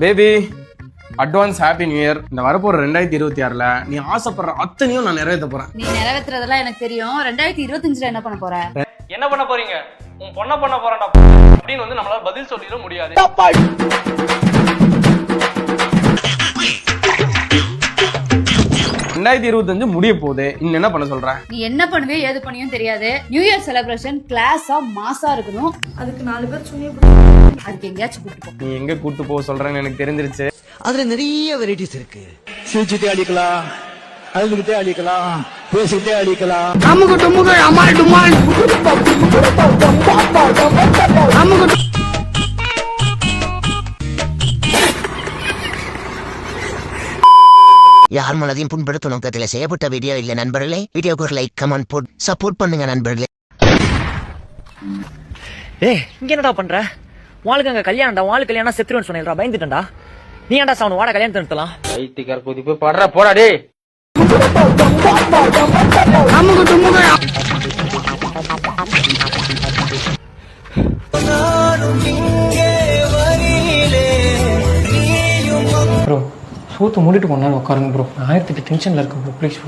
Baby advance happy new year இந்த வரப்போற ரெண்டாயிரத்தி இருபத்தி ஆறுல நீ ஆசைப்படுற அத்தனையும் நான் நிறைவேற்ற போறேன். நீ நிறைவேத்துறதெல்லாம் எனக்கு தெரியும். ரெண்டாயிரத்தி இருபத்தஞ்சுல என்ன பண்ண போற? என்ன பண்ண போறீங்க? உன் பொண்ண பண்ண போறேன்டா. அப்படின்னு வந்து நம்மளால பதில் சொல்லிட முடியாது. ரெண்டாயிரத்தி இருபத்தஞ்சு முடிய போகுது. இன்னும் என்ன பண்ண சொல்ற? நீ என்ன பண்ணுவே ஏது பண்ணியும் தெரியாது. நியூ இயர் செலிப்ரேஷன் கிளாஸா மாசா இருக்கணும். அதுக்கு நாலு பேர் சுனிய அதுக்கு எங்கேயாச்சும் கூட்டு போ. நீ எங்க கூட்டு போக சொல்றேன்னு எனக்கு தெரிஞ்சிருச்சு. அதுல நிறைய வெரைட்டிஸ் இருக்கு. சிரிச்சுட்டே அடிக்கலாம் அழுதுகிட்டே அடிக்கலாம் பேசிக்கிட்டே அடிக்கலாம். யார் மனதையும் புண்படுத்த நோக்கத்தில் செய்யப்பட்ட வீடியோ இல்லை நண்பர்களே. வீடியோக்கு ஒரு லைக் கமெண்ட் போட் சப்போர்ட் பண்ணுங்க நண்பர்களே. ஏய் இங்க என்னடா பண்ற? வாளுக்கு அங்க கல்யாணம்டா வாளு கல்யாணம் செத்துருவேன்னு சொன்னேன்டா பயந்துட்டேன்டா. நீ ஏன்டா சாவணும் வாடா கல்யாணத்தை நிறுத்தலாம் ஐத்திக்கார புதி போய் படுற போடா டேய். சூத்து மூடிட்டு கொஞ்ச நேரம் உட்காருங்க ப்ரோ ஆயிரத்தி டென்ஷன்ல இருக்கு ப்ரோ ப்ளீஸ்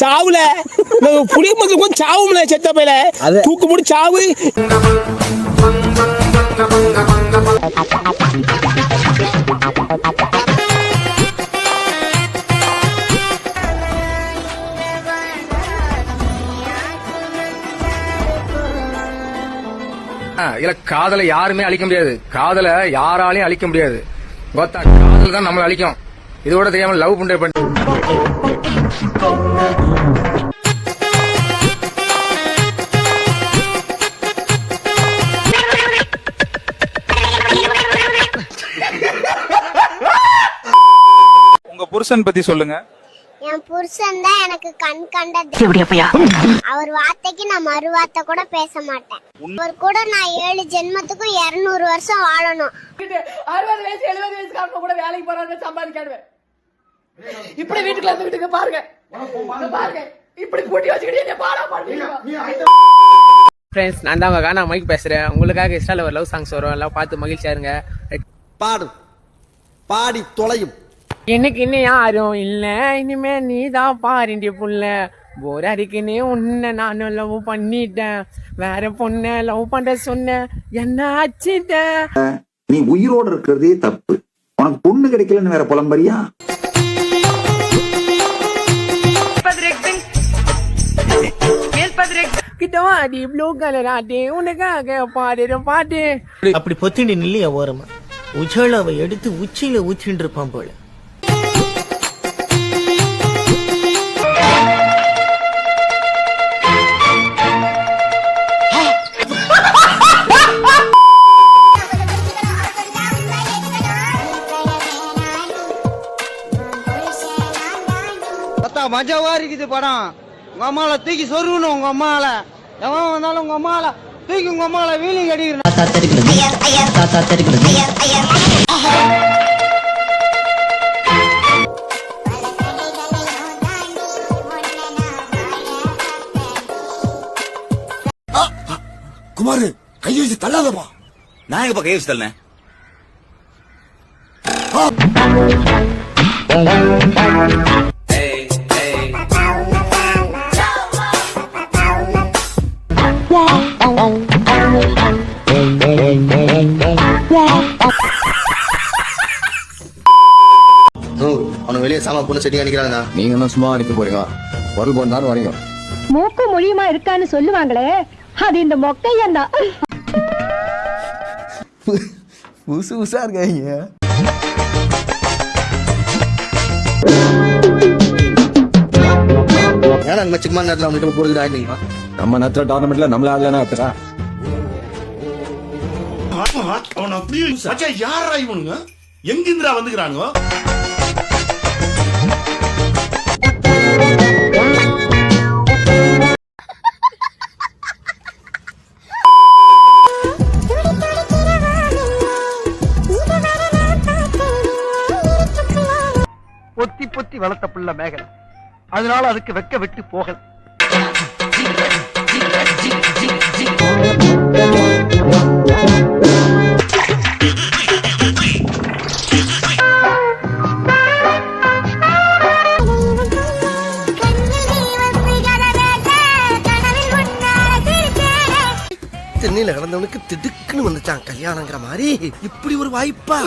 சாவுல? புளிய சாவும்ல செத்த பையில தூக்கு முடி சாவு. இல்ல காதலை யாருமே அழிக்க முடியாது. காதலை யாராலையும் அழிக்க முடியாது. கோத்தா காதல் தான் நம்மளை அழிக்கும். இதோட தெரியாம லவ் பண்ற பண்ணி உங்க புருஷன் பத்தி சொல்லுங்க. என் புருஷன் தான் எனக்கு கண் கண்ட தெய்வம். அவர் வார்த்தைக்கு நான் மறு வார்த்தை கூட பேச மாட்டேன். அவர் கூட நான் ஏழு ஜென்மத்துக்கும் இருநூறு வருஷம் வாழணும். அறுபது வயசு எழுபது வயசு கூட வேலைக்கு போறாங்க சம்பாதிக்காடுவேன் இப்படி வீட்டுக்குள்ள இருந்துகிட்டு பாருங்க. பாருங்க. இப்படி கூட்டி வச்சுக்கிட்டு பாடா பாடுவீங்க? ஃப்ரெண்ட்ஸ் நான் தான் உங்க கானா மைக் பேசுறேன். உங்களுக்காக இன்ஸ்டால ஒரு லவ் சாங்ஸ் வரும். எல்லாம் பார்த்து மகிழ்ச்சியா இருங்க. பாடு. பாடி தொலையும். எனக்கு இன்னும் யாரும் இல்ல. இனிமே நீ தான் பாருண்டி புள்ள. போர் அடிக்குன்னு உன்னை நானும் லவ் பண்ணிட்டேன். வேற பொண்ண லவ் பண்ற சொன்ன என்ன ஆச்சுட்ட? நீ உயிரோட இருக்கிறதே தப்பு. உனக்கு பொண்ணு கிடைக்கலன்னு வேற புலம்பரியா கிட்டவா அடி ப்ளூ கலர் ஆட்டி உனக்காக பாடுற பாட்டு. அப்படி பொத்திண்டி நில்லையா ஓரமா? உஜாலாவை எடுத்து உச்சியில ஊத்திட்டு இருப்பான் போல. மஜாவா இருக்குது படம். உங்க அம்மால தூக்கி சொருகணும் உங்க அம்மால. எவன் வந்தாலும் உங்க அம்மால தூக்கி உங்க அம்மால வீலிங் அடிக்கிறேன் குமாரு கை வச்சு தள்ளாதப்பா நான் எங்கப்பா கை வச்சு தள்ளேன் அவனை வெளியே சாமா பொண்ணு செடி அடிக்கிறாங்க நீங்க என்ன சும்மா அடிக்க போறீங்க? வரீங்க. மூக்கு மொழியுமா இருக்கான்னு சொல்லுவாங்களே அது இந்த மொக்கையன் தான். புதுசா இருக்காங்க. ஏன்னா இந்த சும்மா நேரத்தில் போறது ஆயிட்டீங்களா நம்ம நத்துற டோர்னமெண்ட்ல நம்மள ஆடலனா அத்தரா அவன் அப்படியே யாரா இவனுங்க? எங்கிந்திரா வந்துக்கிறானுங்க? பொத்தி வளர்த்த புள்ள மேகலை. அதனால அதுக்கு வெக்க விட்டு போகல. தென்னையில கிடந்தவனுக்கு திடுக்குன்னு வந்துச்சான் கல்யாணங்கிற மாதிரி. இப்படி ஒரு வாய்ப்பா?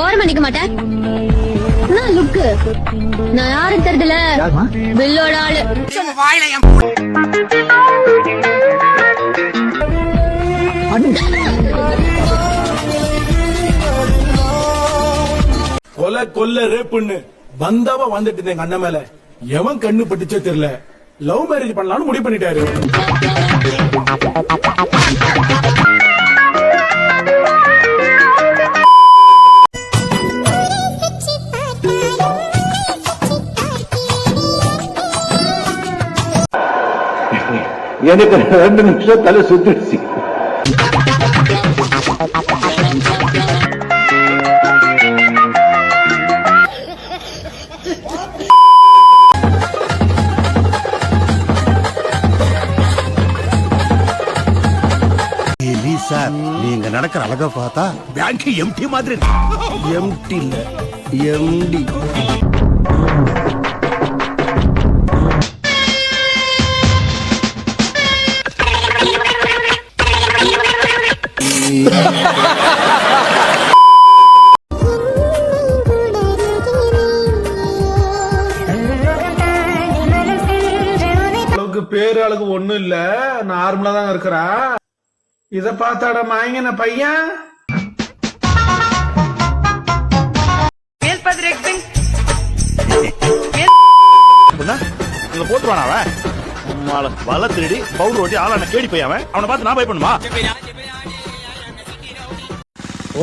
ஓரம் பண்ணிக்க மாட்டேன். நான் லுக்கு நான் யாரும் தெரியல பில்லோட ஆளு. கொலை கொல்ல ரேப்புன்னு வந்தாவா வந்துட்டு எங்க அண்ணன் மேல. எவன் கண்ணு பட்டுச்சோ தெரியல. லவ் மேரேஜ் பண்ணலாம்னு முடிவு பண்ணிட்டாரு. எனக்கு ரெண்டு நிமிஷம் தலை சுத்திடுச்சு. சார் நீங்க நடக்கிற அழக பார்த்தா பேங்க் எம்டி மாதிரி எம்டி இல்ல எம்டி அளவுக்கு பேரு அழகு ஒண்ணும் இல்ல. நார்மலா தான் இருக்கிறா. இத பார்த்தாட மாயங்கின பையன்? போட்டுவான அவன் உம்மால வலை திருடி பவுடர் ஓட்டி ஆளான கேடி போய் அவன். அவனை பார்த்து நான் பயப்படுமா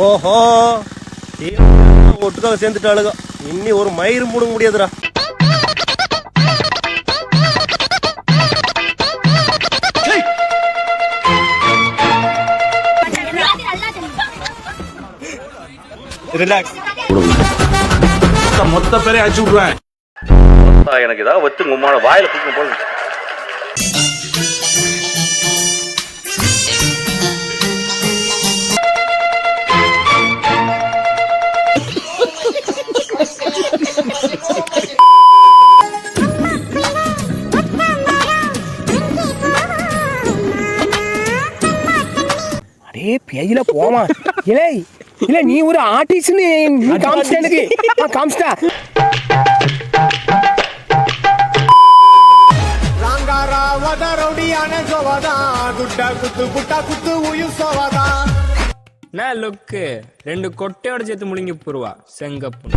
ஓஹோ ஒட்டுக்காக சேர்ந்துட்டாளுங்க. இன்னி ஒரு மயிறு மூட முடியாதுடா. ரிலாக்ஸ் மொத்த பேரை அடிச்சு விடுவேன் எனக்கு ஏதாவது வச்சு உம்மால வாயில குடிக்கும் போல அடே பேயில போமா இல்லை இல்ல நீ ஒரு ஆர்டிஸ்ட்னு நீ காமிச்சிட்ட எனக்கு காமிச்சிட்டா லுக்கு ரெண்டு கொட்டையோட சேர்த்து முழுங்கி போருவா செங்கப்பு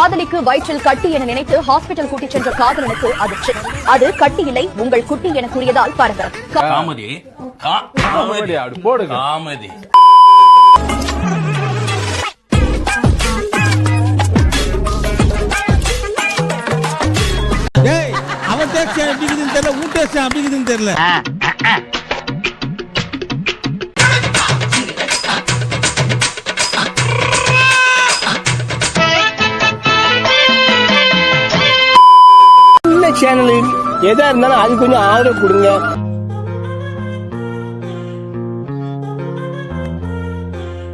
காதலிக்கு வயிற்றில் கட்டி என நினைத்து ஹாஸ்பிட்டல் கூட்டிச் சென்ற காதலனுக்கு அதிர்ச்சி. அது கட்டி இல்லை உங்கள் குட்டி என கூறியதால் பரபரப்பு. காமெடி காமெடி போடுங்க. காமெடி அவன் டேக்ஸ் எப்படி இருக்குதுன்னு தெரியல உன் எப்படி இருக்குதுன்னு தெரியல? சேனலுக்கு எதா இருந்தாலும் அது கொஞ்சம் ஆதரவு கொடுங்க.